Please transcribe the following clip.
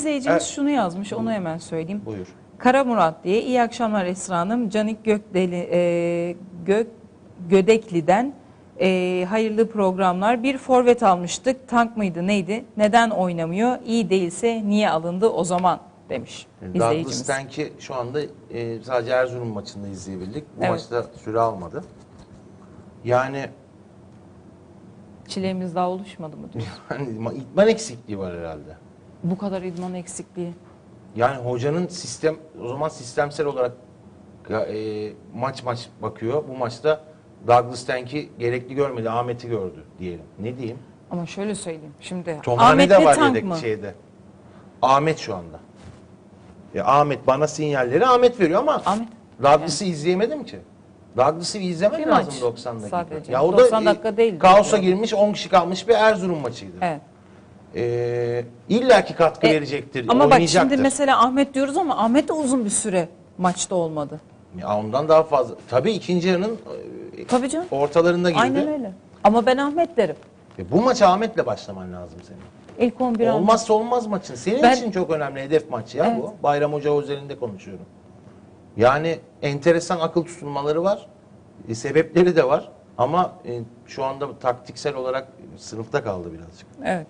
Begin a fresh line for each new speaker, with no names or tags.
izleyicimiz
Evet.
şunu yazmış onu hemen söyleyeyim.
Buyur.
Kara Murat diye iyi akşamlar Esra Hanım. Canik Gökdeli, e, Gök, Gödekli'den e, hayırlı programlar. Bir forvet almıştık. Tank mıydı neydi? Neden oynamıyor? İyi değilse niye alındı o zaman demiş
Douglas
izleyicimiz.
Stank'i şu anda e, sadece Erzurum maçında izleyebildik. Bu
Evet.
maçta süre almadı. Yani
Çilemiz daha oluşmadı mı diyor.
hani ma- idman eksikliği var herhalde.
Bu kadar idman eksikliği.
Yani hocanın sistem o zaman sistemsel olarak e, maç maç bakıyor. Bu maçta Douglas Stank'i gerekli görmedi. Ahmet'i gördü diyelim. Ne diyeyim?
Ama şöyle söyleyeyim. Şimdi
Tomhane
Ahmet
de var
Tank
yedek
mı?
şeyde. Ahmet şu anda. Ya Ahmet bana sinyalleri Ahmet veriyor ama
Ahmet.
Douglas'ı izleyemedim ki. Douglas'ı izlemek
Bir
lazım
maç
90 dakika.
sadece.
Ya o
90
da
dakika
e,
değil.
Kaosa girmiş 10 kişi kalmış bir Erzurum maçıydı.
Evet.
Ee, İlla ki katkı
E,
verecektir,
Ama bak
oynayacaktır.
şimdi mesela Ahmet diyoruz ama Ahmet de uzun bir süre maçta olmadı.
Ya ondan daha fazla. Tabii ikinci yarının e,
Tabii canım.
ortalarında girdi.
Aynen öyle. Ama ben Ahmet derim.
E, bu maça Ahmet'le başlaman lazım senin.
İlk 11 Ahmet.
Olmazsa olmaz maçın. Senin
Ben-
için çok önemli hedef maçı ya
Evet.
bu. Bayram Hoca özelinde konuşuyorum. Yani enteresan akıl tutulmaları var. E, sebepleri de var. Ama e, şu anda taktiksel olarak sınıfta kaldı birazcık.
Evet.